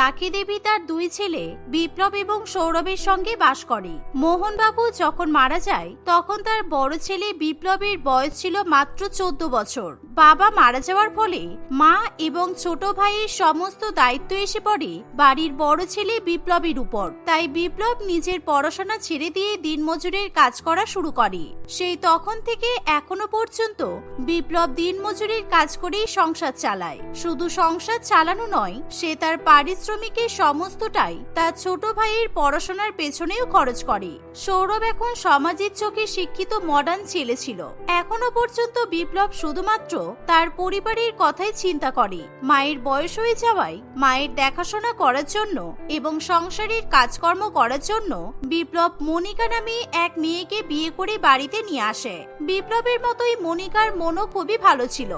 রাখি দেবী তার দুই ছেলে, বিপ্লব এবং সৌরভের সঙ্গে বাস করে। মোহনবাবু যখন মারা যায়, তখন তার বড় ছেলে বিপ্লবের বয়স ছিল মাত্র চোদ্দ বছর। বাবা মারা যাওয়ার ফলে মা এবং ছোট ভাইয়ের সমস্ত দায়িত্ব এসে পড়ে বাড়ির বড় ছেলে বিপ্লবের উপর। তাই বিপ্লব নিজের পড়াশোনা ছেড়ে দিয়ে দিনমজুরের কাজ করা শুরু করে। সেই তখন থেকে এখনও পর্যন্ত বিপ্লব দিনমজুরের কাজ করেই সংসার চালায়। শুধু সংসার চালানো নয়, সে তার পারিশ্রমিকের সমস্তটাই তার ছোট ভাইয়ের পড়াশোনার পেছনেও খরচ করে। সৌরভ এখন সমাজের চোখে শিক্ষিত মডার্ন ছেলে ছিল। এখনও পর্যন্ত বিপ্লব শুধুমাত্র তার পরিবারের কথাই চিন্তা করে। মায়ের বয়স হয়ে যাওয়ায় মায়ের দেখাশোনা করার জন্য এবং সংসারের কাজকর্ম করার জন্য বিপ্লব মনিকা নামে এক মেয়েকে বিয়ে করে বাড়িতে নিয়ে আসে। বিপ্লবের মতোই মনিকার মনও খুবই ভালো ছিল।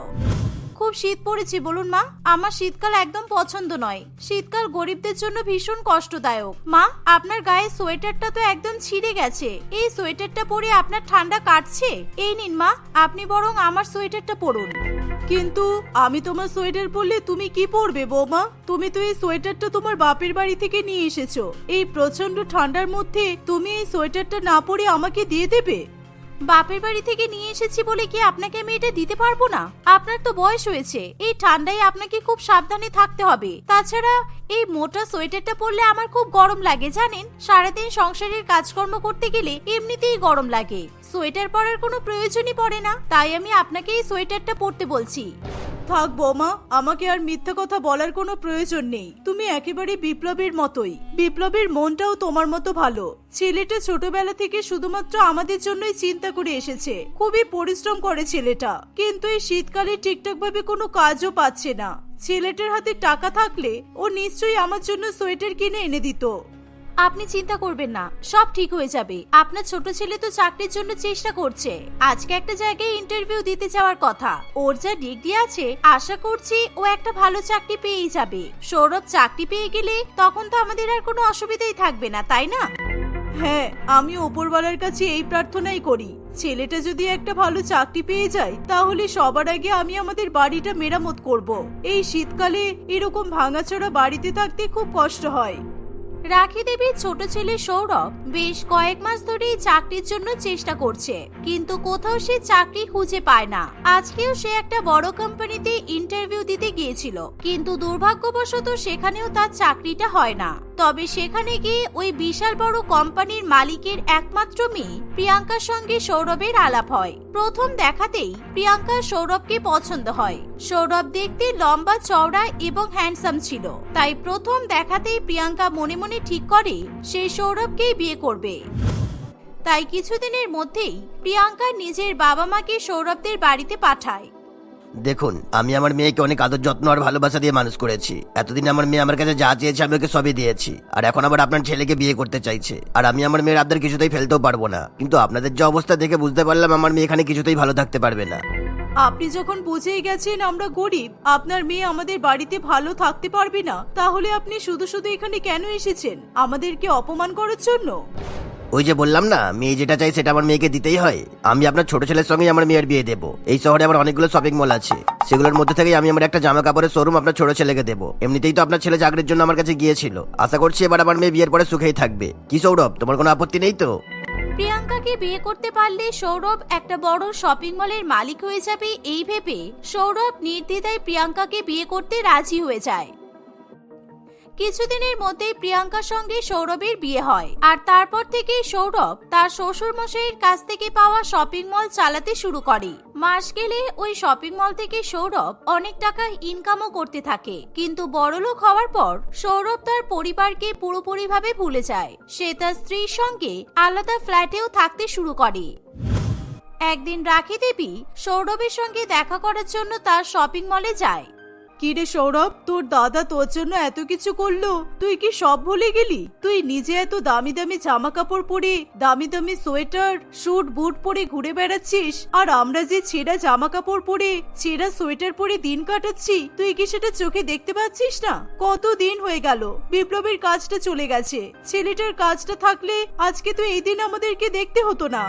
খুব শীত পড়েছে, বলুন মা। আমার শীতকাল একদম পছন্দ নয়। শীতকাল গরিবদের জন্য ভীষণ কষ্টদায়ক। মা, আপনার গায়ে সোয়েটারটা তো একদম ছিঁড়ে গেছে। এই সোয়েটারটা পরে আপনার ঠান্ডা কাটছে? এই নিন মা, আপনি বরং আমার সোয়েটারটা পরুন। কিন্তু আমি তোমার সোয়েটার পরলে তুমি কি পরবে বৌমা? তুমি তো এই সোয়েটারটা তোমার বাপের বাড়ি থেকে নিয়ে এসেছ। এই প্রচণ্ড ঠান্ডার মধ্যে তুমি এই সোয়েটারটা না পরে আমাকে দিয়ে দেবে? বাপের বাড়ি থেকে নিয়ে এসেছি বলে কি আপনাকে আমি এটা দিতে পারব না? আপনার তো বয়স হয়েছে। এই ঠান্ডায় আপনাকে খুব সাবধানে থাকতে হবে। তাছাড়া এই মোটা সোয়েটারটা পরলে আমার খুব গরম লাগে, জানেন? সারাদিন সংসারের কাজকর্ম করতে গেলে এমনিতেই গরম লাগে। সোয়েটার পরার কোনো প্রয়োজনই পড়ে না। তাই আমি আপনাকে এই সোয়েটারটা পরতে বলছি। থাক, বৌমা, আমাকে আর মিথ্যা কথা বলার কোনো প্রয়োজন নেই। তুমি একেবারে বিপ্লবের মতোই। বিপ্লবীর মনটাও তোমার মতো ভালো। ছেলেটা ছোটবেলা থেকে শুধুমাত্র আমাদের জন্যই চিন্তা করে এসেছে। খুবই পরিশ্রম করে ছেলেটা। কিন্তু এই শীতকালে ঠিকঠাক ভাবে কোনো কাজও পাচ্ছে না। ছেলেটার হাতে টাকা থাকলে ও নিশ্চয়ই আমার জন্য সোয়েটার কিনে এনে দিত। আপনি চিন্তা করবেন না, সব ঠিক হয়ে যাবে। আপনার ছোট ছেলে তো চাকরির জন্য চেষ্টা করছে। আজকে একটা জায়গায় ইন্টারভিউ দিতে যাওয়ার কথা। ওর যা ডিগ্রি আছে, আশা করছি ও একটা ভালো চাকরি পেয়েই যাবে। সৌরভ চাকরি পেয়ে গেলে তখন তো আমাদের আর কোনো অসুবিধাই থাকবে না, তাই না? হ্যাঁ আমি ওপরওয়ালার কাছে এই প্রার্থনাই করি। ছেলেটা যদি একটা ভালো চাকরি পেয়ে যায়, তাহলে সবার আগে আমি আমাদের বাড়িটা মেরামত করব। এই শীতকালে এরকম ভাঙাচোরা বাড়িতে থাকতে খুব কষ্ট হয়। রাখি দেবীর ছোট ছেলে সৌরভ বেশ কয়েক মাস ধরেই চাকরির জন্য চেষ্টা করছে, কিন্তু কোথাও সে চাকরি খুঁজে পায় না। আজকেও সে একটা বড় কোম্পানিতে ইন্টারভিউ দিতে গিয়েছিল, কিন্তু দুর্ভাগ্যবশত সেখানেও তার চাকরিটা হয় না। তবে সেখানে গিয়ে ওই বিশাল বড় কোম্পানির মালিকের একমাত্র মেয়ে প্রিয়াঙ্কার সঙ্গে সৌরভের আলাপ হয়। প্রথম দেখাতেই প্রিয়াঙ্কা সৌরভকে পছন্দ হয়। সৌরভ দেখতে লম্বা চওড়া এবং হ্যান্ডসাম ছিল। তাই প্রথম দেখাতেই প্রিয়াঙ্কা মনে মনে ঠিক করে সে সৌরভকেই বিয়ে করবে। তাই কিছুদিনের মধ্যেই প্রিয়াঙ্কা নিজের বাবা মাকে সৌরভদের বাড়িতে পাঠায়। দেখুন, আমি আমার মেয়েকে অনেক আদর যত্ন আর ভালোবাসা দিয়ে মানুষ করেছি। এতদিন আমার মেয়ে আমার কাছে যা চেয়েছে আমি ওকে সবই দিয়েছি। আর এখন আবার আপনার ছেলেকে বিয়ে করতে চাইছে। আর আমি আমার মেয়ের আবদার কিছুতেই ফেলতেও পারব না। কিন্তু আপনাদের যে অবস্থা দেখে বুঝতে পারলাম আমার মেয়ে এখানে কিছুতেই ভালো থাকতে পারবে না। আপনি যখন বুঝেই গেছেন আমরা গরিব, আপনার মেয়ে আমাদের বাড়িতে ভালো থাকতে পারবে না, তাহলে আপনি শুধু শুধু এখানে কেন এসেছেন? আমাদেরকে অপমান করার জন্য? ওই যে বললাম না, মেয়ে যেটা চাই সেটা আমার মেয়েকে দিতেই হয়। আমি আপনার ছোট ছেলের সঙ্গে আমার মেয়ের বিয়ে দেবো। এই শহরে আমার অনেকগুলো শপিং মল আছে। সেগুলোর মধ্যে থেকে আমি আমার একটা জামা কাপড়ের শোরুম আপনার ছোট ছেলেকে দেবো। এমনিতেই তো আপনার ছেলে চাকরির জন্য আমার কাছে গিয়েছিল। আশা করছি এবার আমার মেয়ে বিয়ের পরে সুখেই থাকবে। কি সৌরভ, তোমার কোনো আপত্তি নেই তো? প্রিয়াঙ্কাকে বিয়ে করতে পারলে সৌরভ একটা বড় শপিং মলের মালিক হয়ে যাবে, এই ভেবে সৌরভ নির্দ্বিধায় প্রিয়াঙ্কাকে বিয়ে করতে রাজি হয়ে যায়। কিছুদিনের মধ্যেই প্রিয়াঙ্কার সঙ্গে সৌরভের বিয়ে হয়। আর তারপর থেকে সৌরভ তার শ্বশুর মশাইয়ের কাছ থেকে পাওয়া শপিং মল চালাতে শুরু করে। মাস গেলে ওই শপিং মল থেকে সৌরভ অনেক টাকা ইনকামও করতে থাকে। কিন্তু বড়লোক হওয়ার পর সৌরভ তার পরিবারকে পুরোপুরিভাবে ভুলে যায়। সে তার স্ত্রীর সঙ্গে আলাদা ফ্ল্যাটেও থাকতে শুরু করে। একদিন রাখি দেবী সৌরভের সঙ্গে দেখা করার জন্য তার শপিং মলে যায়। কিরে সৌরভ, তোর দাদা তোর জন্য এত কিছু করল? তুই কি সব ভুলে গেলি? তুই নিজে এত দামি দামি জামা কাপড় পরে, দামি দামি সোয়েটার, স্যুট, বুট পরে ঘুরে বেড়াচ্ছিস? আর আমরা যে ছেঁড়া জামা কাপড় পরে, ছেঁড়া সোয়েটার পরে দিন কাটাচ্ছি, তুই কি সেটা চোখে দেখতে পাচ্ছিস না? কত দিন হয়ে গেল, বিপ্লবের কাজটা চলে গেছে। ছেলেটার কাজটা থাকলে আজকে তো এই দিন আমাদেরকে দেখতে হতো না।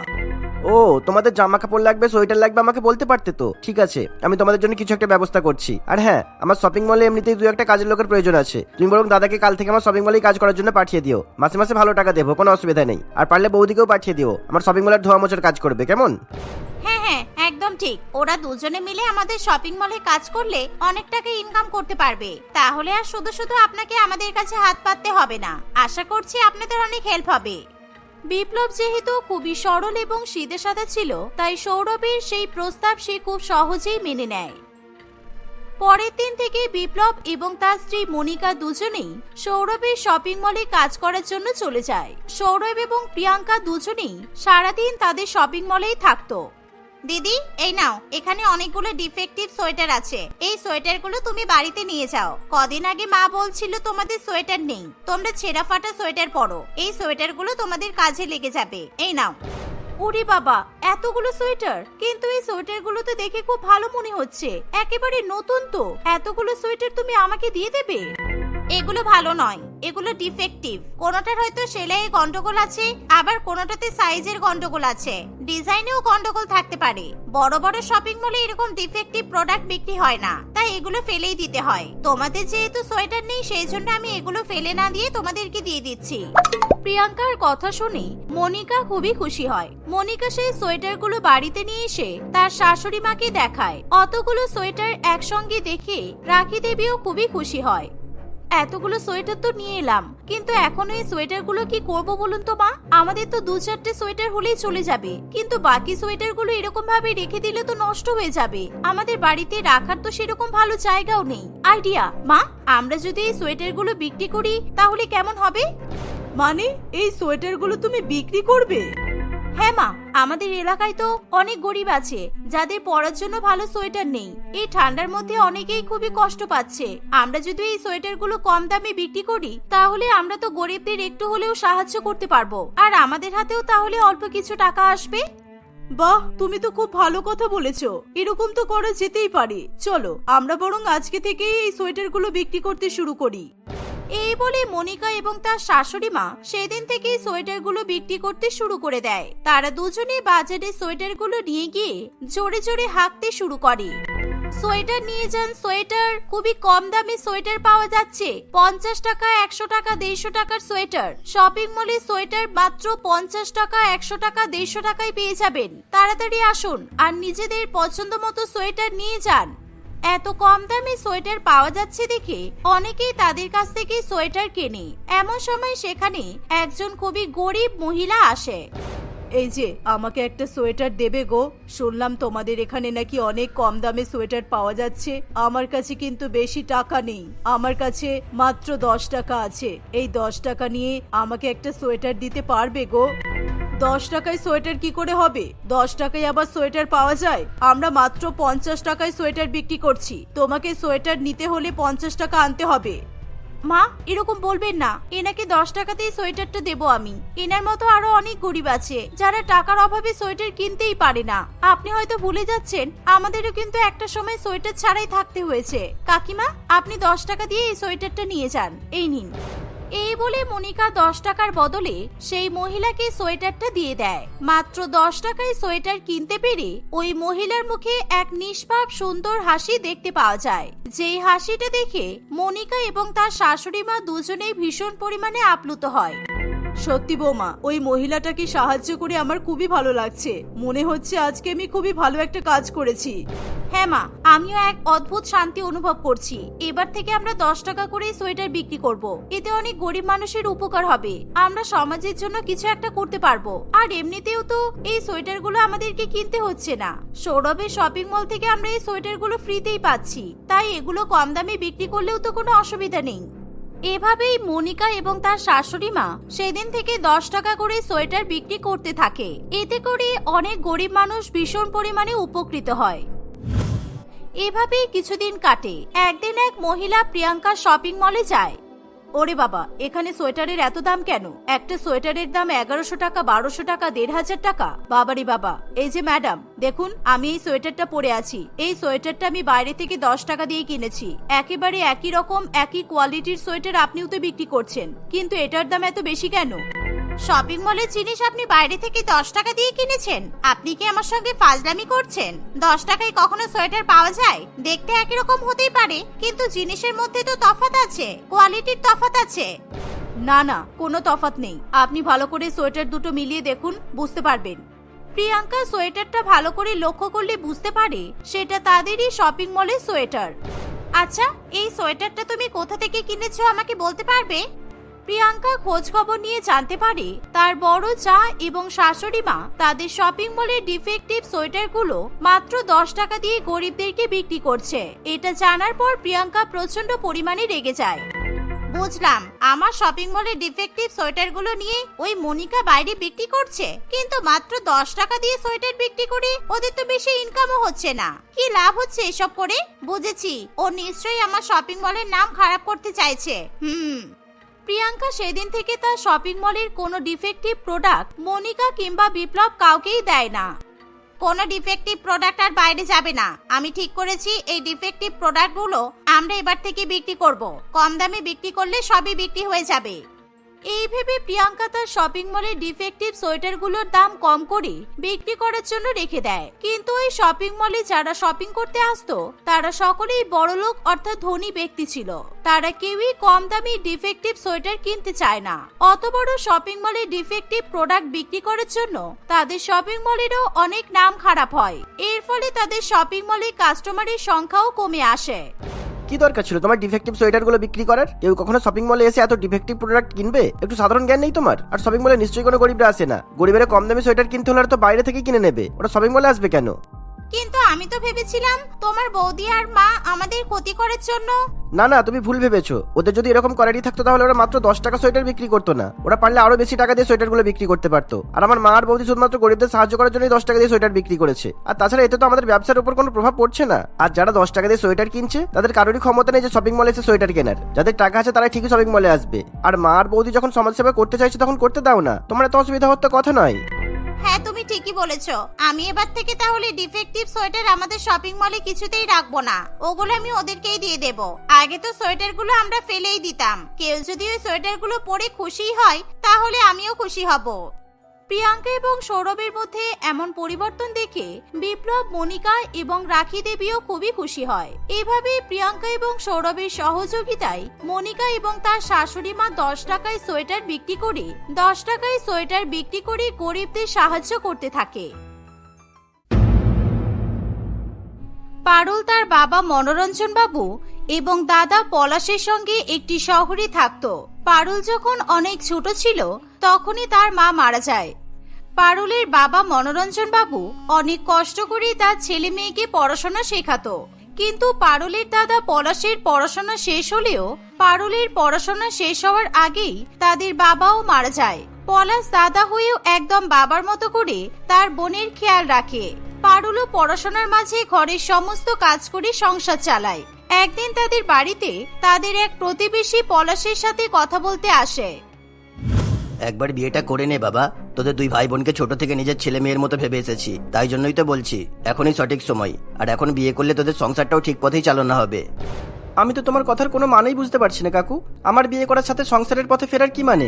ও, তোমাদের জামা কাপড় লাগবে, সোয়েটার লাগবে, আমাকে বলতে পারতে তো। ঠিক আছে, আমি তোমাদের জন্য কিছু একটা ব্যবস্থা করছি। আর হ্যাঁ আমার শপিং মলে এমনিতেই দু একটা কাজের লোকের প্রয়োজন আছে। তুমি বরং দাদাকে কাল থেকে আমার শপিং মলেই কাজ করার জন্য পাঠিয়ে দিও। মাসে মাসে ভালো টাকা দেবো, কোনো অসুবিধা নেই। আর পারলে বৌদিকেও পাঠিয়ে দিও। আমার শপিং মলের ধোয়া মোচার কাজ করবে, কেমন? হ্যাঁ হ্যাঁ একদম ঠিক। ওরা দুজনে মিলে আমাদের শপিং মলে কাজ করলে অনেক টাকা ইনকাম করতে পারবে। তাহলে আর শুধু শুধু আপনাকে আমাদের কাছে হাত পাততে হবে না। আশা করছি আপনাদের অনেক হেল্প হবে। বিপ্লব যেহেতু খুবই সরল এবং সিদে সাদা ছিল, তাই সৌরভের সেই প্রস্তাব সে খুব সহজেই মেনে নেয়। পরের দিন থেকে বিপ্লব এবং তার স্ত্রী মনিকা দুজনেই সৌরভের শপিং মলে কাজ করার জন্য চলে যায়। সৌরভ এবং প্রিয়াঙ্কা দুজনেই সারাদিন তাদের শপিং মলেই থাকতো। দিদি, এই নাও, এখানে অনেকগুলো ডিফেক্টিভ সোয়েটার আছে। এই সোয়েটারগুলো তুমি বাড়িতে নিয়ে যাও। কদিন আগে মা বলছিল তোমাদের সোয়েটার নেই। তোমরা ছেঁড়া ফাটা সোয়েটার পরো। এই সোয়েটারগুলো তোমাদের কাজে লেগে যাবে। এই নাও। ওরে বাবা, এতগুলো সোয়েটার? কিন্তু এই সোয়েটারগুলো তো দেখে খুব ভালো মনে হচ্ছে। একেবারে নতুন তো। এতগুলো সোয়েটার তুমি আমাকে দিয়ে দেবে? এগুলো ভালো নয়, এগুলো ডিফেক্টিভ কোনোটার হয়তো সেলাইয়ে গন্ডগোল আছে, আবার কোনোটাতে সাইজের গন্ডগোল আছে। ডিজাইনেও গন্ডগোল থাকতে পারে। বড় বড় শপিং মলে এরকম ডিফেক্টিভ প্রোডাক্ট বিক্রি হয় না, তাই এগুলো ফেলেই দিতে হয়। তোমাদের যেহেতু সোয়েটার নেই, সেই জন্য আমি এগুলো ফেলে না দিয়ে তোমাদেরকে দিয়ে দিচ্ছি। প্রিয়াঙ্কার কথা শুনে মনিকা খুবই খুশি হয়। মনিকা সেই সোয়েটারগুলো বাড়িতে নিয়ে এসে তার শাশুড়ি মাকে দেখায়। অতগুলো সোয়েটার একসঙ্গে দেখে রাখি দেবীও খুবই খুশি হয়। এতগুলো সোয়েটার তো নিয়ে এলাম, কিন্তু এখন এই সোয়েটারগুলো কি করব বলুন তো মা? আমাদের তো দু চারটে সোয়েটার হলেই চলে যাবে, কিন্তু বাকি সোয়েটারগুলো এরকম ভাবে রেখে দিলে তো নষ্ট হয়ে যাবে। আমাদের বাড়িতে রাখার তো সেরকম ভালো জায়গাও নেই। আইডিয়া, মা, আমরা যদি এই সোয়েটারগুলো বিক্রি করি, তাহলে কেমন হবে? মানে এই সোয়েটারগুলো তুমি বিক্রি করবে? হ্যাঁ মা, আমাদের এলাকায় তো অনেক গরিব আছে, যাদের পরার জন্য ভালো সোয়েটার নেই। এই ঠান্ডার মধ্যে অনেকেই খুবই কষ্ট পাচ্ছে। আমরা যদি এই সোয়েটারগুলো কম দামে বিক্রি করি, তাহলে আমরা তো গরিবদের একটু হলেও সাহায্য করতে পারব। আর আমাদের হাতেও তাহলে অল্প কিছু টাকা আসবে? বাহ, তুমি তো খুব ভালো কথা বলেছ। এরকম তো করা যেতেই পারে। চলো, আমরা বরং আজকে থেকেই এই সোয়েটারগুলো বিক্রি করতে শুরু করি। এই বলে মনিকা এবং তার শাশুড়ি মা সেদিন থেকেই সোয়েটারগুলো বিক্রি করতে শুরু করে দেয়। তারা দুজনে বাজারে সোয়েটারগুলো নিয়ে গিয়ে জোরে জোরে হাঁকতে শুরু করে। সোয়েটার নিয়ে যান সোয়েটার, খুবই কম দামে সোয়েটার পাওয়া যাচ্ছে। পঞ্চাশ টাকা, একশো টাকা, দেড়শো টাকার সোয়েটার। শপিং মলে সোয়েটার মাত্র পঞ্চাশ টাকা, একশো টাকা, দেড়শো টাকায় পেয়ে যাবেন। তাড়াতাড়ি আসুন আর নিজেদের পছন্দ মতো সোয়েটার নিয়ে যান। এত কম দামে সোয়েটার পাওয়া যাচ্ছে দেখে অনেকেই তাদের কাছ থেকে সোয়েটার কেনে। এমন সময় সেখানে একজন খুবই গরিব মহিলা আসে। এই যে, আমাকে একটা সোয়েটার দেবে গো। শুনলাম তোমাদের এখানে নাকি অনেক কম দামে সোয়েটার পাওয়া যাচ্ছে। আমার কাছে কিন্তু বেশি টাকা নেই। আমার কাছে মাত্র দশ টাকা আছে। এই দশ টাকা নিয়ে আমাকে একটা সোয়েটার দিতে পারবে গো? দশ টাকায় সোয়েটার কি করে হবে? দশ টাকায় আবার সোয়েটার পাওয়া যায়? আমরা মাত্র পঞ্চাশ টাকায় সোয়েটার বিক্রি করছি। তোমাকে সোয়েটার নিতে হলে পঞ্চাশ টাকা আনতে হবে। মা, এরকম বলবেন না। এনাকে দশ টাকাতেই সোয়েটারটা দেবো আমি। এনার মতো আরও অনেক গরিব আছে, যারা টাকার অভাবে সোয়েটার কিনতেই পারে না। আপনি হয়তো ভুলে যাচ্ছেন, আমাদেরও কিন্তু একটা সময় সোয়েটার ছাড়াই থাকতে হয়েছে। কাকিমা, আপনি দশ টাকা দিয়ে এই সোয়েটারটা নিয়ে যান। এই নিন। এই বলে মনিকা দশ টাকার বদলে সেই মহিলাকে সোয়েটারটা দিয়ে দেয়। মাত্র দশ টাকায় সোয়েটার কিনতে পেরে ওই মহিলার মুখে এক নিষ্পাপ সুন্দর হাসি দেখতে পাওয়া যায়। যেই হাসিটা দেখে মনিকা এবং তার শাশুড়ি মা দুজনেই ভীষণ পরিমাণে আপ্লুত হয়। সত্যি বৌমা, ওই মহিলাটাকে সাহায্য করে আমার খুবই ভালো লাগছে। মনে হচ্ছে আজকে আমি খুবই ভালো একটা কাজ করেছি। হ্যাঁ মা, আমিও এক অদ্ভুত শান্তি অনুভব করছি। এবার থেকে আমরা দশ টাকা করে সোয়েটার বিক্রি করব। এতে অনেক গরিব মানুষের উপকার হবে। আমরা সমাজের জন্য কিছু একটা করতে পারব। আর এমনিতেও তো এই সোয়েটারগুলো আমাদেরকে কিনতে হচ্ছে না। সৌরভের শপিং মল থেকে আমরা এই সোয়েটারগুলো ফ্রিতেই পাচ্ছি। তাই এগুলো কম দামে বিক্রি করলেও তো কোনো অসুবিধা নেই। এভাবেই মনিকা এবং তার শাশুড়ি মা সেদিন থেকে দশ টাকা করে সোয়েটার বিক্রি করতে থাকে। এতে করে অনেক গরিব মানুষ ভীষণ পরিমাণে উপকৃত হয়। এভাবেই কিছুদিন কাটে। একদিন এক মহিলা প্রিয়াঙ্কা শপিং মলে যায়। ওরে বাবা, এখানে সোয়েটারের এত দাম কেন? একটা সোয়েটারের দাম এগারোশো টাকা, বারোশো টাকা, দেড় হাজার টাকা? বাবারি বাবা, এই যে ম্যাডাম, দেখুন, আমি এই সোয়েটারটা পরে আছি। এই সোয়েটারটা আমি বাইরে থেকে দশ টাকা দিয়ে কিনেছি। একেবারে একই রকম, একই কোয়ালিটির সোয়েটার আপনিও তো বিক্রি করছেন। কিন্তু এটার দাম এত বেশি কেন? শপিং মলের জিনিস আপনি বাইরে থেকে দশ টাকা দিয়ে কিনেছেন? আপনি কি আমার সঙ্গে ফাজলামি করছেন? দশ টাকায় কখনো সোয়েটার পাওয়া যায়? দেখতে একই রকম হতেই পারে, কিন্তু জিনিসের মধ্যে তো তফাৎ আছে, কোয়ালিটির তফাৎ আছে। না না, কোনো তফাৎ নেই। আপনি ভালো করে সোয়েটার দুটো মিলিয়ে দেখুন, বুঝতে পারবেন। প্রিয়াঙ্কা সোয়েটারটা ভালো করে লক্ষ্য করলে বুঝতে পারে, সেটা তাদেরই শপিং মলের সোয়েটার। আচ্ছা এই সোয়েটারটা তুমি কোথা থেকে কিনেছো আমাকে বলতে পারবে? প্রিয়াঙ্কা খোঁজ খবর নিয়ে জানতে পারে তার বড় চা এবং শাশুড়ি মা তাদের শপিং মলের ডিফেক্টিভ সোয়েটারগুলো মাত্র দশ টাকা দিয়ে গরিবদেরকে বিক্রি করছে। এটা জানার পর প্রিয়াঙ্কা প্রচণ্ড পরিমাণে রেগে যায়। বুঝলাম, আমার শপিং মলের ডিফেক্টিভ সোয়েটারগুলো নিয়ে ওই মনিকা বাইরে বিক্রি করছে, কিন্তু মাত্র দশ টাকা দিয়ে সোয়েটার বিক্রি করে ওদের তো বেশি ইনকামও হচ্ছে না। কি লাভ হচ্ছে এসব করে? বুঝেছি, ও নিশ্চয়ই আমার শপিং মলের নাম খারাপ করতে চাইছে। হুম। প্রিয়াঙ্কা সেদিন থেকে তার শপিং মলের কোনো ডিফেক্টিভ প্রোডাক্ট মনিকা কিংবা বিপ্লব কাউকেই দেয় না। কোনো ডিফেক্টিভ প্রোডাক্ট আর বাইরে যাবে না। আমি ঠিক করেছি, এই ডিফেক্টিভ প্রোডাক্টগুলো আমরা এবার থেকে বিক্রি করব। কম দামে বিক্রি করলে সবই বিক্রি হয়ে যাবে। এই ভেবে প্রিয়াঙ্কা তার শপিং মলের ডিফেক্টিভ সোয়েটারগুলোর দাম কম করে বিক্রি করার জন্য রেখে দেয়। কিন্তু ওই শপিং মলে যারা শপিং করতে আসতো, তারা সকলেই বড়লোক অর্থাৎ ধনী ব্যক্তি ছিল। তারা কেউই কম দামি ডিফেক্টিভ সোয়েটার কিনতে চায় না। অত বড় শপিং মলে ডিফেক্টিভ প্রোডাক্ট বিক্রি করার জন্য তাদের শপিং মলেরও অনেক নাম খারাপ হয়। এর ফলে তাদের শপিং মলে কাস্টমারের সংখ্যাও কমে আসে। কি দরকার ছিল? তোমার ডিফেক্টিভ সোয়েটারগুলো বিক্রি করার? কেউ কখনো শপিং মলে এসে এত ডিফেক্টিভ প্রোডাক্ট কিনবে? একটু সাধারণ জ্ঞান নেই তোমার? আর শপিং মলে নিশ্চয়ই কোনো গরিবরা আসে না। গরিবের কম দামি সোয়েটার কিনতে হলে তো বাইরে থেকে কিনে নেবে। ওরা শপিং মলে আসবে কেন? কিন্তু আমি তো ভেবেছিলাম তোমার বৌদি আর মা আমাদের ক্ষতি করার জন্য। না না, তুমি ভুল ভেবেছো। ওদের যদি এরকম কোয়ালিটি থাকতো, তাহলে ওরা মাত্র দশ টাকা সোয়েটার বিক্রি করতো না। ওরা পারলে আরও বেশি টাকা দিয়ে সোয়েটারগুলো বিক্রি করতে পারতো। আর আমার মা আর বৌদি শুধুমাত্র গরিবদের সাহায্য করার জন্যই দশ টাকা দিয়ে সোয়েটার বিক্রি করেছে। আর তাছাড়া এতে তো আমাদের ব্যবসার উপর কোনো প্রভাব পড়ছে না। আর যারা দশ টাকা দিয়ে সোয়েটার কিনছে, তাদের কারোরই ক্ষমতা নেই যে শপিং মলে এসে সোয়েটার কেনার। যাদের টাকা আছে তারা ঠিকই শপিং মলে আসবে। আর মা আর বৌদি যখন সমাজসেবা করতে চাইছে, তখন করতে দাও না। তোমার এত অসুবিধা হতে কথা নয়। হ্যাঁ তুমি ঠিকই বলেছ। আমি এবার থেকে তাহলে ডিফেক্টিভ সোয়েটার আমাদের শপিং মলে কিছুতেই রাখব না। ওগুলো আমি ওদেরকেই দিয়ে দেব। আগে তো সোয়েটারগুলো আমরা ফেলেই দিতাম। কেউ যদি ওই সোয়েটারগুলো পরে খুশি হয়, তাহলে আমিও খুশি হব। প্রিয়াঙ্কা এবং সৌরভের মধ্যে এমন পরিবর্তন দেখে বিপ্লব, মনিকা এবং রাখি দেবীও খুবই খুশি হয়। এভাবে প্রিয়াঙ্কা এবং সৌরভের সহযোগিতায় মনিকা এবং তার শাশুড়ি মা দশ টাকায় সোয়েটার বিক্রি করে, দশ টাকায় সোয়েটার বিক্রি করে গরিবদের সাহায্য করতে থাকে। পারুল তার বাবা মনোরঞ্জন বাবু এবং দাদা পলাশের সঙ্গে একটি শহরে থাকতো। পারুল যখন অনেক ছোট ছিল, তখনই তার মা মারা যায়। পারুলের বাবা মনোরঞ্জন বাবু অনেক কষ্ট করে তার ছেলে মেয়েকে পড়াশোনা শেখাতো। কিন্তু পারুলের দাদা পলাশের পড়াশোনা শেষ হলেও পারুলের পড়াশোনা শেষ হওয়ার আগেই তাদের বাবাও মারা যায়। পলাশ দাদা হয়েও একদম বাবার মতো করে তার বোনের খেয়াল রাখে। পারুলও পড়াশোনার মাঝে ঘরের সমস্ত কাজ করে সংসার চালায়। একদিন তাদের বাড়িতে তাদের এক প্রতিবেশী পলাশের সাথে কথা বলতে আসে। একবার বিয়েটা করে নে বাবা। তোদের দুই ভাই বোনকে ছোট থেকে নিজের ছেলে মেয়ের মতো ভেবে এসেছি। তাই জন্যই তো বলছি এখনই সঠিক সময়। আর এখন বিয়ে করলে তোদের সংসারটাও ঠিক পথেই চালনা হবে। আমি তো তোমার কথার কোনো মানেই বুঝতে পারছি না কাকু। আমার বিয়ে করার সাথে সংসারের পথে ফেরার কি মানে?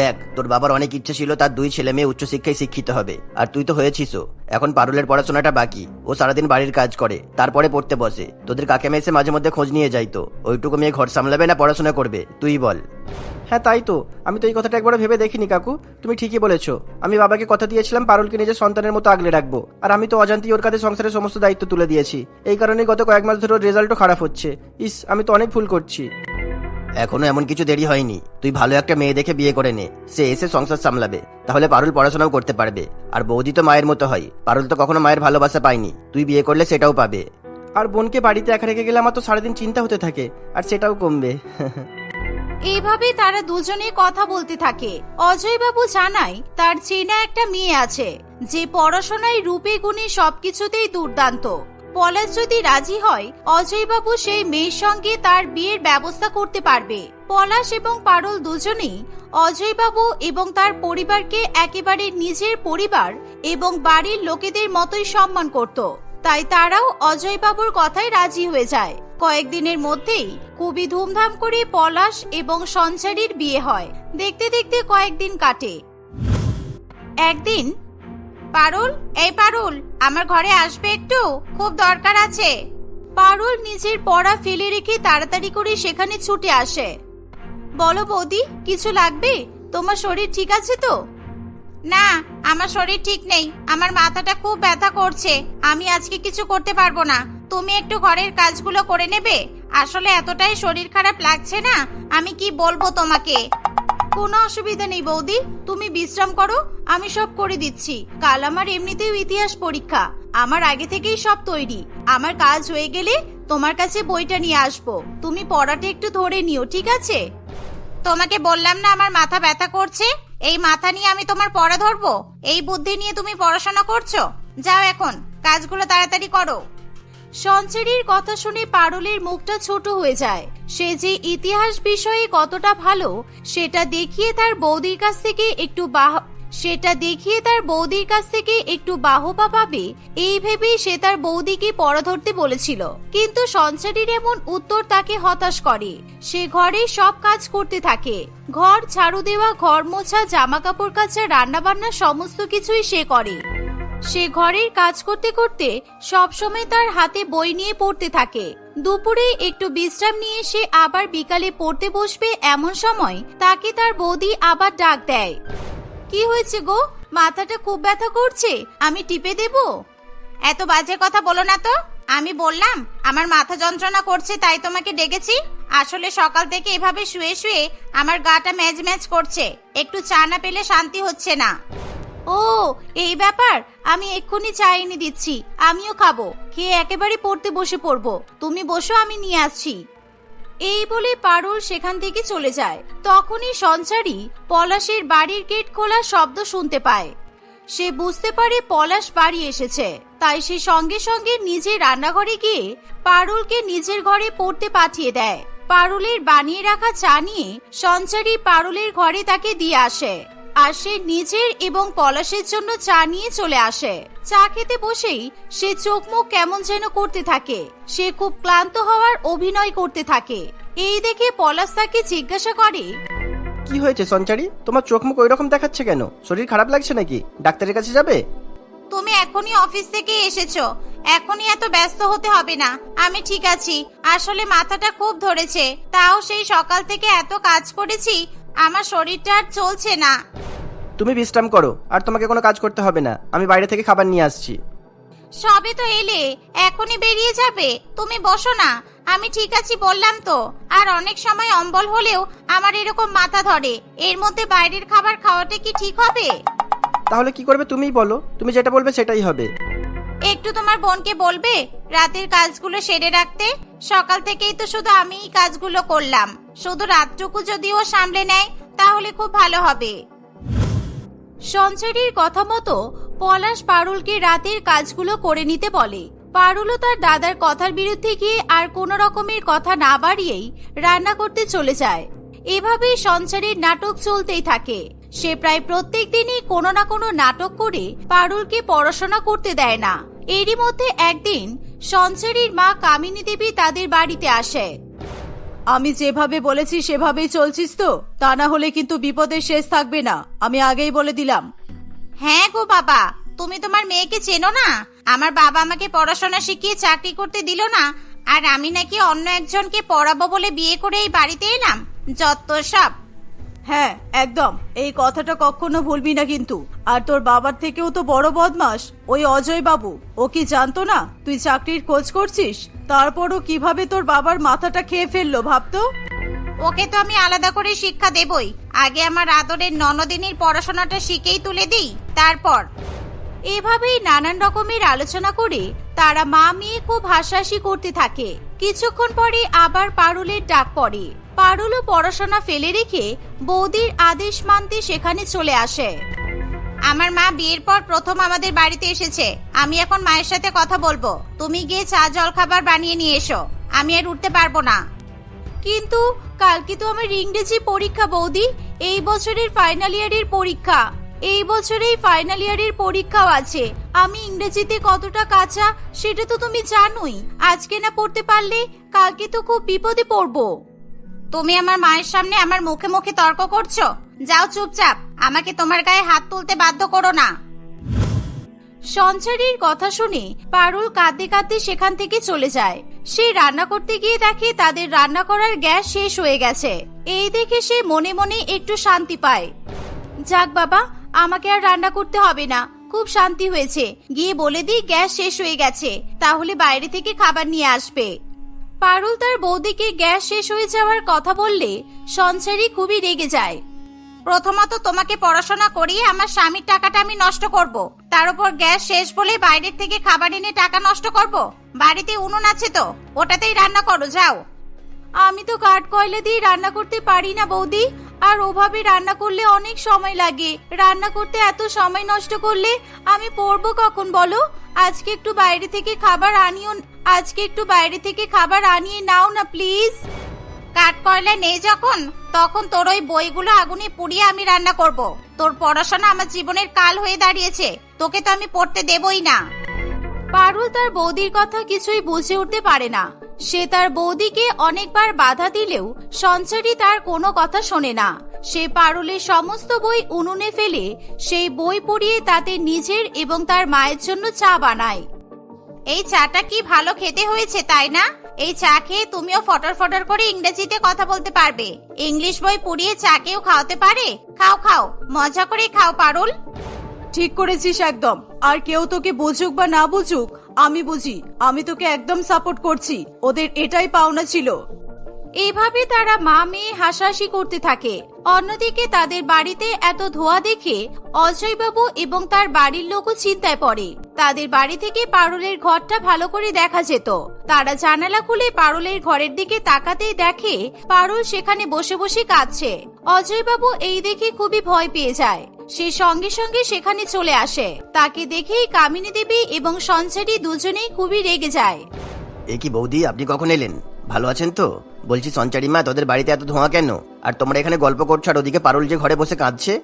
দেখ, তোর বাবার অনেক ইচ্ছে ছিল তার দুই ছেলে মেয়ে উচ্চশিক্ষায় শিক্ষিত হবে। আর তুই তো হয়েছিসও এখন পারুলের পড়াশোনাটা বাকি। ও সারাদিন বাড়ির কাজ করে, তারপরে পড়তে বসে। তোদের কাকে এসে মাঝে মধ্যে খোঁজ নিয়ে যাইতো ওইটুকু মেয়ে ঘর সামলাবে না পড়াশোনা করবে, তুই বল। হ্যাঁ তাই তো। আমি তো এই কথাটা একবার ভেবে দেখিনি, কাকু। তুমি ঠিকই বলেছ। আমি বাবাকে কথা দিয়েছিলাম পারুলকে নিজের সন্তানের মতো আগলে রাখব। আর আমি তো অজান্তি ওর কাছে সংসারের সমস্ত দায়িত্ব তুলে দিয়েছি। এই কারণেই গত কয়েক মাস ধরে রেজাল্টও খারাপ হচ্ছে। ইস, আমি তো অনেক ভুল করছি। এখনও এমন কিছু দেরি হয়নি। তুই ভালো একটা মেয়ে দেখে বিয়ে করে নে। সে এসে সংসার সামলাবে। তাহলে পারুল পড়াশোনাও করতে পারবে। আর বৌদি তো মায়ের মতো হয়। পারুল তো কখনো মায়ের ভালোবাসা পায়নি। তুই বিয়ে করলে সেটাও পাবে। আর বোনকে বাড়িতে একা রেখে গেলে আমার তো সারাদিন চিন্তা হতে থাকে। আর সেটাও কমবে। এইভাবে তারা দুজনে কথা বলতে থাকে। অজয় বাবু জানায় তার চেনা একটা মেয়ে আছে যে পড়াশোনায় রূপে গুণে সবকিছুতেই দুর্দান্ত। পলাশ যদি রাজি হয় অজয় বাবু সেই মেয়ের সঙ্গে তার বিয়ের ব্যবস্থা করতে পারবে। পলাশ এবং পারুল দুজনেই অজয় বাবু এবং তার পরিবারকে একেবারে নিজের পরিবার এবং বাড়ির লোকেদের মতোই সম্মান করত। তাই তারাও অজয় বাবুর কথায় রাজি হয়ে যায়। কয়েকদিনের মধ্যেই খুবই ধুমধাম করে পলাশ এবং সঞ্চারীর বিয়ে হয়। দেখতে দেখতে কয়েকদিন কাটে। একদিন, পারুল, এই পারুল আমার ঘরে আসবে একটু? খুব দরকার আছে। পারুল নিজের পড়া ফেলে রেখে তাড়াতাড়ি করে সেখানে ছুটে আসে। বলো বৌদি, কিছু লাগবে? তোমার শরীর ঠিক আছে তো? না, আমার শরীর ঠিক নেই। আমার মাথাটা খুব ব্যথা করছে। আমি আজকে কিছু করতে পারব না। তুমি একটু ঘরের কাজগুলো করে নেবে? আসলে এতটাই শরীর খারাপ লাগছে না। আমি কি বলব তোমাকে? কোনো অসুবিধা নেই বৌদি। তুমি বিশ্রাম করো, আমি সব করে দিচ্ছি। কাল আমার এমনিতেও ইতিহাস পরীক্ষা। আমার আগে থেকেই সব তৈরি। আমার কাজ হয়ে গেলে তোমার কাছে বইটা নিয়ে আসব। তুমি পড়াটা একটু ধরে নিও, ঠিক আছে? তোমাকে বললাম না আমার মাথা ব্যথা করছে? এই মাথা নিয়ে আমি তোমার পড়া ধরবো? এই বুদ্ধি নিয়ে তুমি পড়াশোনা করছ? যাও এখন, কাজগুলো তাড়াতাড়ি করো। সঞ্চারীর কথা শুনে পারুলের মুখটা ছোট হয়ে যায়। সে যে ইতিহাস বিষয়ে কতটা ভালো, সেটা দেখিয়ে তার বৌদির কাছ থেকে একটু বাহ, সেটা দেখিয়ে তার বৌদির কাছ থেকে একটু বাহবা পাবে, এই ভেবেই সে তার বৌদিকে পড়া ধরতে বলেছিল। কিন্তু সঞ্চারীর এমন উত্তর তাকে হতাশ করে। সে ঘরে সব কাজ করতে থাকে। ঘর, ঝাড়ু দেওয়া, ঘর মোছা জামা কাপড় কাচা রান্না বান্না সমস্ত কিছুই সে করে। সে ঘরের কাজ করতে করতে সব সময় তার হাতে বই নিয়ে পড়তে থাকে। দুপুরে একটু বিশ্রাম নিয়ে সে আবার বিকালে পড়তে বসবে এমন সময় তাকে তার বৌদি আবার ডাক দেয়। কি হয়েছে গো? মাথাটা খুব ব্যথা করছে, আমি টিপে দেব? এত বাজে কথা বলো না তো। আমি বললাম, আমার মাথা যন্ত্রণা করছে, তাই তোমাকে ডেকেছি। আসলে সকাল থেকে এভাবে শুয়ে শুয়ে আমার গাটা ম্যাজ ম্যাজ করছে। একটু চা না পেলে শান্তি হচ্ছে না। ও, এই ব্যাপার আমি এক্ষুনি চা এনে দিচ্ছি, আমিও খাব। খেয়ে একেবারে পড়তে বসে পড়ব। তুমি বসো, আমি নিয়ে আসছি। এই বলে পারুল সেখান থেকে চলে যায়। তখনই সঞ্চারী পলাশের বাড়ির গেট খোলার শব্দ শুনতে পায়। সে বুঝতে পারে পলাশ বাড়ি এসেছে। তাই সে সঙ্গে সঙ্গে নিজের রান্নাঘরে গিয়ে পারুলকে নিজের ঘরে পড়তে পাঠিয়ে দেয়। পারুলের বানিয়ে রাখা চা নিয়ে সঞ্চারী পারুলের ঘরে তাকে দিয়ে আসে। আর সে নিজের এবং পলাশের জন্য চা নিয়ে চলে আসে। চা খেতে বসেই সে চোখ মুখ কেমন যেন করতে থাকে। সে খুব ক্লান্ত হওয়ার অভিনয় করতে থাকে। এই দেখে পলাশ তাকে জিজ্ঞাসা করে কি হয়েছে সঞ্চারী? তোমার চোখ মুখ ওই রকম দেখাচ্ছে কেন? শরীর খারাপ লাগছে নাকি? ডাক্তারের কাছে যাবে? তুমি এখনই অফিস থেকে এসেছ। এখনই এত ব্যস্ত হতে হবে না। আমি ঠিক আছি। আসলে মাথাটা খুব ধরেছে। তাও সেই সকাল থেকে এত কাজ করেছি আমার শরীরটা আর চলছে না। তুমি বিশ্রাম করো আর তোমাকে কোনো কাজ করতে হবে না। আমি বাইরে থেকে খাবার নিয়ে আসছি। সবে তো এলে এখনই বেরিয়ে যাবে। তুমি বসো না। আমি ঠিক আছি বললাম তো। আর অনেক সময় অম্বল হলেও আমার এরকম মাথা ধরে। এর মধ্যে বাইরের খাবার খাওয়াটা কি ঠিক হবে? তাহলে কি করবে তুমিই বলো। তুমি যেটা বলবে সেটাই হবে। একটু তোমার বোনকে বলবে রাতের কাজগুলো সেরে রাখতে? সকাল থেকেই তো শুধু আমিই কাজগুলো করলাম। শুধু রাতটুকু যদি ও সামলে নেয়, তাহলে খুব ভালো হবে। সঞ্চারীর কথা মতো পলাশ পারুলকে রাতের কাজগুলো করে নিতে বলে। পারুলও তার দাদার কথার বিরুদ্ধে গিয়ে আর কোনো রকমের কথা না বাড়িয়েই রান্না করতে চলে যায়। এভাবেই সঞ্চারীর নাটক চলতেই থাকে। সে প্রায় প্রত্যেক দিনই কোনো না কোনো নাটক করে পারুলকে পড়াশোনা করতে দেয় না। এরই মধ্যে একদিন সঞ্চারীর মা কামিনী দেবী তাদের বাড়িতে আসে। আমি যেভাবে বলেছি সেভাবেই চলছিস তো, তা না হলে কিন্তু বিপদের শেষ থাকবে না, আমি আগেই বলে দিলাম। হ্যাঁ গো বাবা, তুমি তোমার মেয়েকে চেনো না? আমার বাবা আমাকে পড়াশোনা শিখিয়ে চাকরি করতে দিল না, আর আমি নাকি অন্য একজনকে পড়াবো বলে বিয়ে করে এই বাড়িতে এলাম যত সব। হ্যাঁ একদম। এই কথাটা কখনো ভুলবি না কিন্তু। আর তোর বাবার থেকেও তো বড় বদমাস ওই অজয় বাবু। ও কি জানতো না তুই চাকরির খোঁজ করছিস? তারপরও কীভাবে তোর বাবার মাথাটা খেয়ে ফেলল, ভাবতো? ওকে তো আমি আলাদা করে শিক্ষা দেবই। আগে আমার আদরের ননদিনীর পড়াশোনাটা শিখেই তুলে দিই, তারপর। এভাবেই নানান রকমের আলোচনা করে তারা মা মেয়ে খুব হাসাহাসি করতে থাকে। কিছুক্ষণ পরে আবার পারুলের ডাক পড়ে। পারুলও পড়াশোনা ফেলে রেখে বৌদির আদেশ মানতে সেখানে চলে আসে। আমার মা বিয়ের পর প্রথম আমাদের বাড়িতে এসেছে। আমি এখন মায়ের সাথে কথা বলব। তুমি গিয়ে চা জল খাবার বানিয়ে নিয়ে এসো। আমি আর উঠতে পারব না। কিন্তু কালকে তো আমার ইংরেজি পরীক্ষা, বৌদি। এই বছরের ফাইনাল ইয়ারের পরীক্ষা। এই বছরেই ফাইনাল ইয়ারের পরীক্ষাও আছে। আমি ইংরেজিতে কতটা কাঁচা, সেটা তো তুমি জানোই। আজকে না পড়তে পারলে কালকে তো খুব বিপদে পড়ব। তুমি আমার মায়ের সামনে আমার মুখে মুখে তর্ক করছ? যাও চুপচাপ, আমাকে তোমার গায়ে হাত তুলতে বাধ্য করো না। সঞ্চারীর কথা শুনে পারুল কাঁদতে কাঁদতে সেখান থেকে চলে যায়। সে রান্না করতে গিয়ে দেখে তাদের রান্না করার গ্যাস শেষ হয়ে গেছে। এই দেখে সে মনে মনে একটু শান্তি পায়। যাক বাবা, আমাকে আর রান্না করতে হবে না। খুব শান্তি হয়েছে। গিয়ে বলে দিই, গ্যাস শেষ হয়ে গেছে। তাহলে বাইরে থেকে খাবার নিয়ে আসবে। পারুল তার বৌদিকে গ্যাস শেষ হয়ে যাওয়ার কথা বললে সঞ্চারী খুবই রেগে যায়। প্রথমত তোমাকে পড়াশোনা করিয়ে আমার স্বামীর টাকাটা আমি নষ্ট করব। তার উপর গ্যাস শেষ বলে বাইরের থেকে খাবার এনে টাকা নষ্ট করব। বাড়িতে উনুন আছে তো, ওটাতেই রান্না করো, যাও। আমি তো কাঠ কয়লা দিয়ে রান্না করতে পারি না বৌদি। আর ওভাবে রান্না করলে অনেক সময় লাগে। রান্না করতে এত সময় নষ্ট করলে আমি পড়ব কখন বলো? আজকে একটু বাইরে থেকে খাবার আনিও আজকে একটু বাইরে থেকে খাবার আনিয়ে নাও না প্লিজ কাঠ কয়লা নেই যখন, তখন তোর ওই বইগুলো আগুনে পুড়িয়ে আমি রান্না করব। তোর পড়াশোনা আমার জীবনের কাল হয়ে দাঁড়িয়েছে, তোকে তো আমি পড়তে দেবই না। পারুল তার বৌদির কথা কিছুই বুঝে উঠতে পারে না। সে তার বৌদিকে অনেকবার বাধা দিলেও সঞ্চারী তার কোনো কথা শোনে না। সে পারুলের সমস্ত বই উনুনে ফেলে, সেই বই পড়িয়ে তাতে নিজের এবং তার মায়ের জন্য চা বানায়। এই চাটা কি ভালো খেতে হয়েছে, তাই না? এই চা খেয়ে তুমিও ফটর ফটর করে ইংরেজিতে কথা বলতে পারবে। ইংলিশ বই পুড়িয়ে চা কেউ খাওয়াতে পারে? খাও খাও, মজা করে খাও, পারুল। ঠিক করেছিস একদম। আর কেউ তোকে বুঝুক বা না বুঝুক, আমি বুঝি, আমি তোকে একদম সাপোর্ট করছি। ওদের এটাই পাওনা ছিল। এইভাবে তারা মা মেয়ে হাসাহাসি করতে থাকে। অন্যদিকে তাদের বাড়িতে এত ধোয়া দেখে অজয়বাবু এবং তার বাড়ির লোকও চিন্তায় পড়ে। তাদের বাড়ি থেকে পারুলের ঘরটা ভালো করে দেখা যেত। তারা জানালা খুলে পারুলের ঘরের দিকে তাকাতেই দেখে পারুল সেখানে বসে বসে কাঁদছে। অজয়বাবু এই দেখে খুবই ভয় পেয়ে যায়। সে সঙ্গে সঙ্গে সেখানে চলে আসে। তাকে দেখেই কামিনী দেবী এবং সঞ্চারী দুজনেই খুবই রেগে যায়। এ কি বৌদি, আপনি কখন এলেন? ভালো আছেন তো? বলছি সঞ্চারী মা তোদের বাড়িতে এত ধোঁয়া কেন? আর তোমরা এখানে গল্প করছ আর ওদিকে পারুল যে ঘরে বসে কাঁদছে?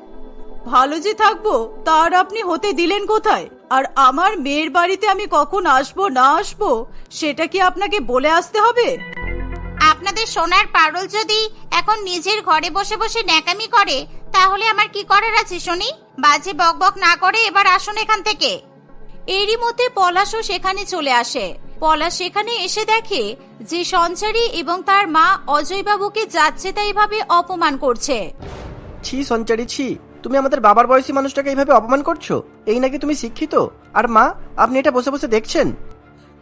ভালো যে থাকব তার আপনি হতে দিলেন কোথায়? আর আমার মেয়ের বাড়িতে আমি কখন আসব না আসব সেটা কি আপনাকে বলে আসতে হবে? আপনাদের সোনার পারল যদি এখন নিজের ঘরে বসে বসে ন্যাকামি করে তাহলে আমার কি করার আছে শুনি? বাজে বকবক না করে এবার আসুন এখান থেকে। এরই মধ্যে পলাশও সেখানে চলে আসে। পলাশ সেখানে এসে দেখে যে সঞ্চারী এবং তার মা অজয়বাবুকে যাচ্ছে তাই ভাবে অপমান করছে। ছি সঞ্চারী ছি তুমি আমাদের বাবার বয়সী মানুষটাকে এইভাবে অপমান করছ? এই নাকি তুমি শিক্ষিত? আর মা আপনি এটা বসে বসে দেখছেন?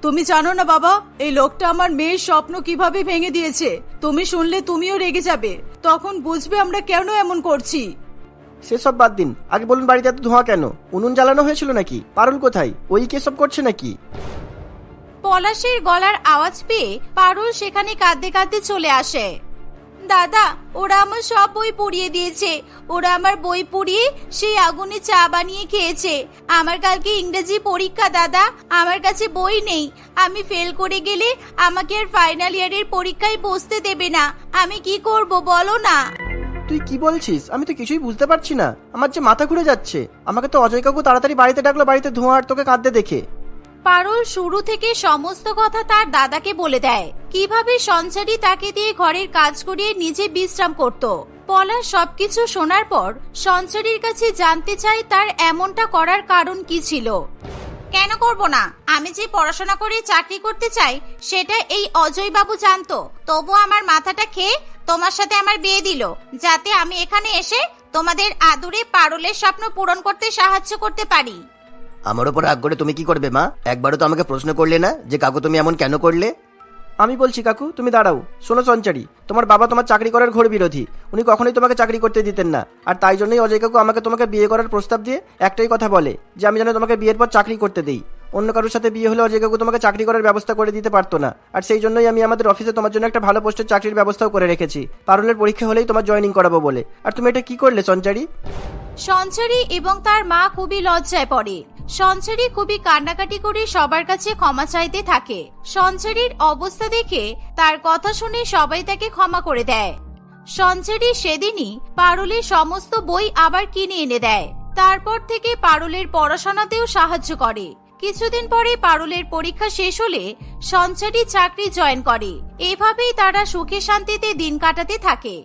তুমি জানো না বাবা এই লোকটা আমার মেয়ের স্বপ্ন কীভাবে ভেঙে দিয়েছে। তুমি শুনলে তুমিও রেগে যাবে। তখন বুঝবে আমরা কেন এমন করছি। সেসব বাদ দিন। আগে বলুন বাড়িতে এত ধোঁয়া কেন? উনুন জ্বালানো হয়েছিল নাকি? পারুল কোথায়? ওই কে সব করছে নাকি? পলাশের গলার আওয়াজ পেয়ে পারুল সেখানে কাঁদতে কাঁদতে চলে আসে। দাদা, ওরা আমার সব বই পুড়িয়ে দিয়েছে। ওরা আমার বই পুড়িয়ে সেই আগুনে চা বানিয়ে খেয়েছে। আমার কালকে ইংরেজি পরীক্ষা, দাদা। আমার কাছে বই নেই। আমি ফেল করে গেলে আমাকে আর ফাইনাল ইয়ারের পরীক্ষায় বসতে দেবে না। আমি কি করব, বলো না? তুই কি বলছিস? আমি তো কিছুই বুঝতে পারছি না। আমার যে মাথা ঘুরে যাচ্ছে। আমাকে তো অজয় কাকু তাড়াতাড়ি বাড়িতে ডাকলো, বাড়িতে ধোঁয়া আর তোকে কাঁদতে দেখে। পারুল শুরু থেকে সমস্ত কথা তার দাদাকে বলে দেয়। কীভাবে সঞ্চারী তাকে দিয়ে ঘরের কাজ করিয়ে নিজে বিশ্রাম করত? পলাশ সবকিছু শোনার পর সঞ্চারীর কাছে জানতে চায় তার এমনটা করার কারণ কি ছিল। কেন করব না? আমি যে পড়াশোনা করে চাকরি করতে চাই, সেটা এই অজয় বাবু জানতো। তবু আমার মাথাটা খেয়ে তোমার সাথে আমার বিয়ে দিল, যাতে আমি এখানে এসে তোমাদের আদুরে পারলের স্বপ্ন পূরণ করতে সাহায্য করতে পারি। আমার ওপর রাগ করে তুমি কি করবে মা? একবারও তো আমাকে প্রশ্ন করলে না যে কাকু তুমি এমন কেন করলে? আমি বলছি কাকু তুমি দাঁড়াও। শোনো সঞ্চারী তোমার বাবা তোমার চাকরি করার ঘোর বিরোধী। উনি কখনোই তোমাকে চাকরি করতে দিতেন না। আর তাই জন্যই অজয় কাকু আমাকে তোমাকে বিয়ে করার প্রস্তাব দিয়ে একটাই কথা বলে যে আমি যেন তোমাকে বিয়ের পর চাকরি করতে দেই। অন্য কারোর সাথে বিয়ে হলে অজয় কাকু তোমাকে চাকরি করার ব্যবস্থা করে দিতে পারতো না। আর সেই জন্যই আমি আমাদের অফিসে তোমার জন্য একটা ভালো পোস্টের চাকরির ব্যবস্থাও করে রেখেছি। পারুলের পরীক্ষা হলেই তোমার জয়েনিং করাবো বলে। আর তুমি এটা কি করলে সঞ্চারী? সঞ্চারী এবং তার মা খুবই লজ্জায় পড়ে। সঞ্চারী খুবই কান্নাকাটি করে সবার কাছে ক্ষমা চাইতে থাকে। সঞ্চারীর অবস্থা দেখে তার কথা শুনে সবাই তাকে ক্ষমা করে দেয়। সঞ্চারী সেদিনই পারুলের সমস্ত বই আবার কিনে এনে দেয়। তারপর থেকে পারুলের পড়াশোনাতেও সাহায্য করে। কিছুদিন পরে পারুলের পরীক্ষা শেষ হলে সঞ্চারী চাকরি জয়েন করে। এভাবেই তারা সুখে শান্তিতে দিন কাটাতে থাকে।